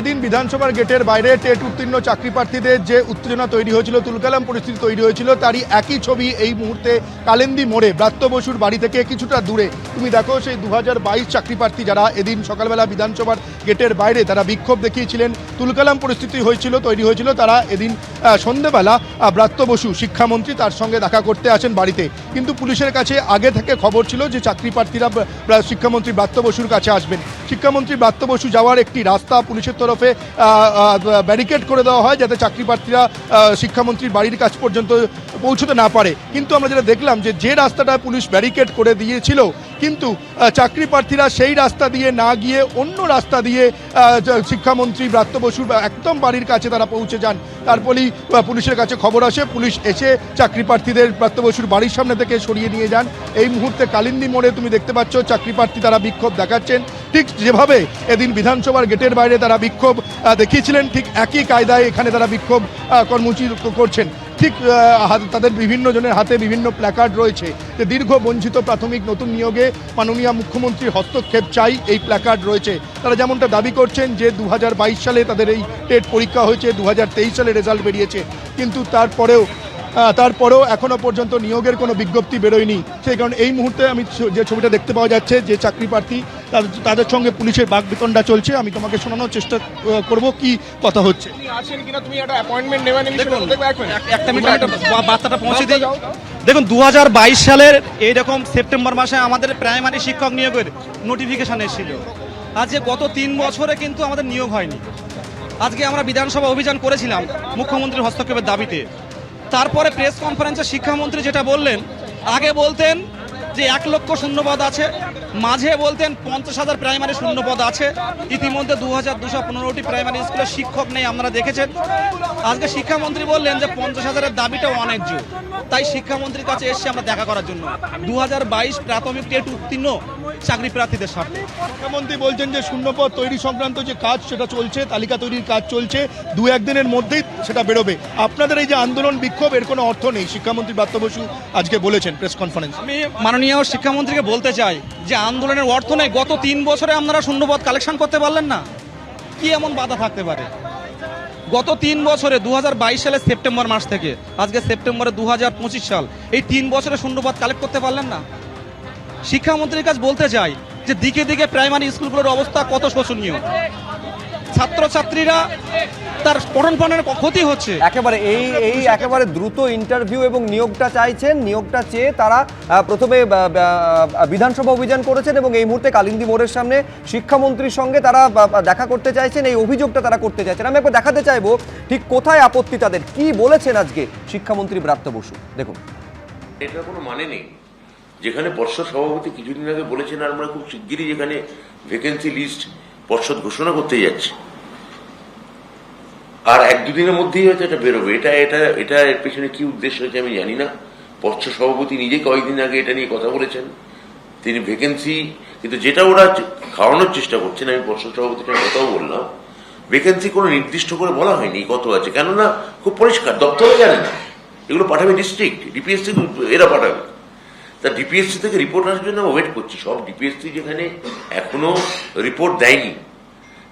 এদিন বিধানসভার গেটের বাইরে টেট উত্তীর্ণ চাকরি প্রার্থীদের যে উত্তেজনা তৈরি হয়েছিল, তুলকালাম পরিস্থিতি তৈরি হয়েছিল, তারই একই ছবি এই মুহূর্তে কালেন্দি মোড়ে। ব্রাত্য বসুর বাড়ি থেকে কিছুটা দূরে। তুমি দেখো সেই দু হাজার চাকরি প্রার্থী যারা এদিন সকালবেলা বিধানসভার গেটের বাইরে তারা বিক্ষোভ দেখিয়েছিলেন। তুলকালাম পরিস্থিতি হয়েছিল, তৈরি হয়েছিল, তারা এদিন সন্ধেবেলা ব্রাত্য বসু শিক্ষামন্ত্রী তার সঙ্গে দেখা করতে আসেন বাড়িতে। কিন্তু পুলিশের কাছে আগে থেকে খবর ছিল যে চাকরি প্রার্থীরা শিক্ষামন্ত্রী ব্রাত্য বসুর কাছে আসবেন। শিক্ষামন্ত্রী ব্রাত্য বসু যাওয়ার একটি রাস্তা পুলিশের তরফে ব্যারিকেড করে দেওয়া হয় যাতে চাকরি প্রার্থীরা শিক্ষামন্ত্রীর বাড়ির কাছ পর্যন্ত পৌঁছতে না পারে। কিন্তু আমরা যেটা দেখলাম যে যে রাস্তাটা পুলিশ ব্যারিকেড করে দিয়েছিল, কিন্তু চাকরি প্রার্থীরা সেই রাস্তা দিয়ে না গিয়ে অন্য রাস্তা দিয়ে শিক্ষামন্ত্রী ব্রাত্য বসুর একদম বাড়ির কাছে তারা পৌঁছে যান। তারপরেই পুলিশের কাছে খবর আসে, পুলিশ এসে চাকরি প্রার্থীদের ব্রাত্য বসুর বাড়ির সামনে থেকে সরিয়ে নিয়ে যান। এই মুহূর্তে কালিন্দী মোড়ে তুমি দেখতে পাচ্ছ চাকরি প্রার্থী তারা বিক্ষোভ দেখাচ্ছেন। ঠিক যেভাবে এদিন বিধানসভার গেটের বাইরে তারা বিক্ষোভ দেখিয়েছিলেন, ঠিক একই কায়দায় এখানে তারা বিক্ষোভ কর্মসূচি করছেন। ঠিক তাদের বিভিন্ন জনের হাতে বিভিন্ন প্ল্যাকার্ড রয়েছে যে দীর্ঘ বঞ্চিত প্রাথমিক নতুন নিয়োগে মাননীয় মুখ্যমন্ত্রীর হস্তক্ষেপ চাই, এই প্ল্যাকার্ড রয়েছে। তারা যেমনটা দাবি করছেন যে দু হাজার বাইশ সালে তাদের এই টেট পরীক্ষা হয়েছে দু হাজার তেইশ সালে রেজাল্ট বেরিয়েছে। কিন্তু তারপরেও তারপরেও এখনও পর্যন্ত নিয়োগের কোনো বিজ্ঞপ্তি বেরোয়নি। সেই কারণে এই মুহূর্তে আমি ছ- যে ছবিটা দেখতে পাওয়া যাচ্ছে যে চাকরি প্রার্থী তাদের- তাদের সঙ্গে পুলিশের বাগবিতণ্ডা চলছে। আমি তোমাকে শোনানোর চেষ্টা করব কি কথা হচ্ছে। আপনি আছেন কিনা তুমি একটা অ্যাপয়েন্টমেন্ট নেবেন দেখুন দেখবে এক মিনিট এক- একটা মিনিট একটা বার্তাটা পৌঁছে দিই। যাও, যাও। দেখুন দু হাজার বাইশ সালের এইরকম সেপ্টেম্বর মাসে আমাদের প্রাইমারি শিক্ষক নিয়োগের নোটিফিকেশান এসেছিল। আজকে গত তিন বছরে কিন্তু আমাদের নিয়োগ হয়নি। আজকে আমরা বিধানসভা অভিযান করেছিলাম মুখ্যমন্ত্রীর হস্তক্ষেপের দাবিতে। তারপরে প্রেস কনফারেন্সে শিক্ষামন্ত্রী যেটা বললেন আগে বলতেন যে এক লক্ষ শূন্যপদ আছে। মাঝে বলতেন পঞ্চাশ হাজার প্রাইমারি শূন্যপদ আছে। ইতিমধ্যে দু হাজার দুশো পনেরোটি প্রাইমারি স্কুলে শিক্ষক নেই আপনারা দেখেছেন। আজকে শিক্ষামন্ত্রী বললেন যে পঞ্চাশ হাজারের দাবিটা অনেকজ তাই শিক্ষামন্ত্রীর কাছে এসেছি আমরা দেখা করার জন্য। দু হাজার বাইশ প্রাথমিক টেট উত্তীর্ণ চাকরি প্রার্থীদের স্বার্থে। মুখ্যমন্ত্রী বলছেন যে শূন্যপদ তৈরি সংক্রান্ত যে কাজ সেটা চলছে তালিকা তৈরির কাজ চলছে দু একদিনের মধ্যেই সেটা বেরোবে। আপনাদের এই যে আন্দোলন বিক্ষোভ এর কোনো অর্থ নেই শিক্ষামন্ত্রী ব্রাত্য বসু আজকে বলেছেন প্রেস কনফারেন্স আমি মাননীয় শিক্ষামন্ত্রীকে বলতে চাই যে আন্দোলনের অর্থ নেই, গত তিন বছরে আপনারা শূন্যপদ কালেকশন করতে পারলেন না। কি এমন বাধা থাকতে পারে? গত তিন বছরে দু হাজার বাইশ সালের সেপ্টেম্বর মাস থেকে, আজকে সেপ্টেম্বরে দু হাজার পঁচিশ সাল, এই তিন বছরে শূন্যপদ কালেক্ট করতে পারলেন না। শিক্ষামন্ত্রীর কাছে বলতে চাই যে দিকে দিকে প্রাইমারি স্কুলগুলোর অবস্থা কত শোচনীয়। ছাত্রছাত্রীরা তার পঠন পাঠনের ক্ষতি হচ্ছে। একেবারে এই এই একেবারে দ্রুত ইন্টারভিউ এবং নিয়োগটা চাইছেন। নিয়োগটা চেয়ে তারা প্রথমে বিধানসভা অভিযান করেছেন এবং এই মুহূর্তে কালিন্দী মোড়ের সামনে শিক্ষামন্ত্রীর সঙ্গে তারা দেখা করতে চাইছেন। এই অভিযোগটা তারা করতে চাইছেন। আমি একবার দেখাতে চাইব ঠিক কোথায় আপত্তি তাদের কি বলেছেন আজকে শিক্ষামন্ত্রী ব্রাত্য বসু? দেখুন। এটার কোনো মানে নেই। যেখানে পর্ষদ সভাপতি কিছুদিন আগে বলেছেন আর আমরা খুব শিগগিরই যেখানে ভ্যাকেন্সি লিস্ট পর্ষদ ঘোষণা করতে যাচ্ছে। আর এক দুদিনের মধ্যেই হয়তো এটা বেরোবে। এটা এটা এটা এর পেছনে কি উদ্দেশ্য হচ্ছে আমি জানি না। পর্ষদ সভাপতি নিজে কয়েকদিন আগে এটা নিয়ে কথা বলেছেন। তিনি ভ্যাকেন্সি, কিন্তু যেটা ওরা খাওয়ানোর চেষ্টা করছেন, আমি পর্ষদ সভাপতির কথাও বললাম, ভ্যাকেন্সি কোনো নির্দিষ্ট করে বলা হয়নি কত আছে। কেননা খুব পরিষ্কার দপ্তরে জানে না। এগুলো পাঠাবে ডিস্ট্রিক্ট, ডিপিএসসি, এরা পাঠাবে। তা ডিপিএসসি থেকে রিপোর্ট আসার জন্য ওয়েট করছি। সব ডিপিএসসি যেখানে এখনও রিপোর্ট দেয়নি,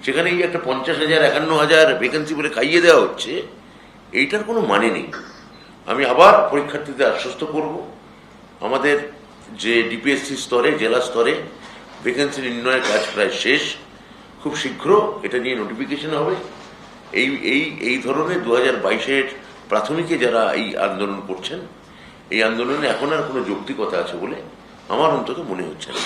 সেখানে এই একটা পঞ্চাশ হাজার, একান্ন হাজার ভ্যাকেন্সি বলে খাইয়ে দেওয়া হচ্ছে, এইটার কোনো মানে নেই। আমি আবার পরীক্ষার্থীদের আশ্বস্ত করব, আমাদের যে ডিপিএসসি স্তরে, জেলা স্তরে ভ্যাকেন্সি নির্ণয়ের কাজ প্রায় শেষ, খুব শীঘ্র এটা নিয়ে নোটিফিকেশন হবে। এই এই এই ধরনের দু হাজার বাইশের প্রাথমিকে যারা এই আন্দোলন করছেন এই আন্দোলনে এখন আর কোনো যৌক্তিকতা আছে বলে আমার অন্তত মনে হচ্ছে না।